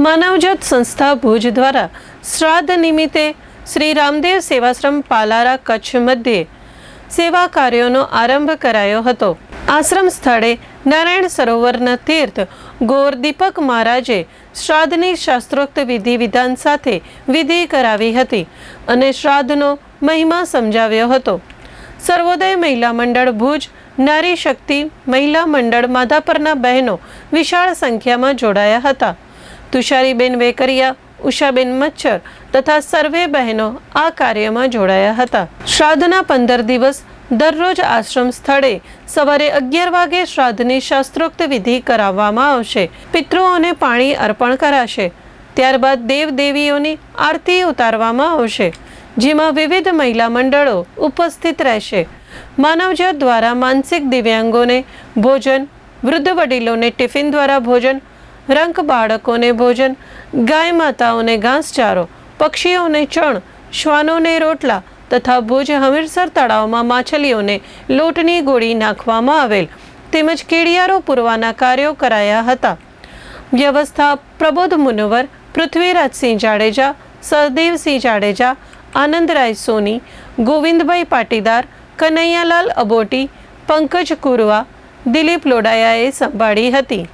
માનવજ્યોત સંસ્થા ભુજ દ્વારા શ્રાદ્ધ નિમિત્તે શ્રી રામદેવ સેવાશ્રમ પાલારા કચ્છ મધ્યે સેવા કાર્યોનો આરંભ કરાયો હતો. આશ્રમ સ્થળે નારાયણ સરોવરના તીર્થ ગોર દીપક મહારાજે શ્રાદ્ધની શાસ્ત્રોક્ત વિધિ વિધાન સાથે વિધિ કરાવી હતી અને શ્રાદ્ધનો મહિમા સમજાવ્યો હતો. સર્વોદય મહિલા મંડળ ભુજ, નારી શક્તિ મહિલા મંડળ માધાપરના બહેનો વિશાળ સંખ્યામાં જોડાયા હતા. તુષારીબેન વેકરિયા, ઉષાબેન મચ્છર તથા સર્વે બહેનો આ કાર્યમાં જોડાયા હતા. શ્રાદ્ધના પંદર દિવસ દરરોજ આશ્રમ સ્થળે સવારે અગિયાર વાગે શ્રાદ્ધની શાસ્ત્રોક્ત વિધિ કરાવવામાં આવશે. પિતૃઓને પાણી અર્પણ કરાશે. ત્યારબાદ દેવ દેવીઓની આરતી ઉતારવામાં આવશે, જેમાં વિવિધ મહિલા મંડળો ઉપસ્થિત રહેશે. માનવજાત દ્વારા માનસિક દિવ્યાંગોને ભોજન, વૃદ્ધ વડીલોને ટિફિન દ્વારા ભોજન રંક બાળકોને ભોજન, ગાય માતાઓને ઘાસચારો, પક્ષીઓને ચણ, શ્વાનોને રોટલા તથા ભુજ હમીરસર તળાવમાં માછલીઓને લોટની ગોળી નાખવામાં આવેલ. તેમજ કેડિયારો પૂરવાના કાર્યો કરાયા હતા. વ્યવસ્થા પ્રબોધ મુનવર, પૃથ્વીરાજસિંહ જાડેજા સરદેવસિંહ જાડેજા, આનંદરાય સોની, ગોવિંદભાઈ પાટીદાર, કનૈયાલાલ અબોટી, પંકજ કુરવા, દિલીપ લોડાયાએ સંભાળી હતી.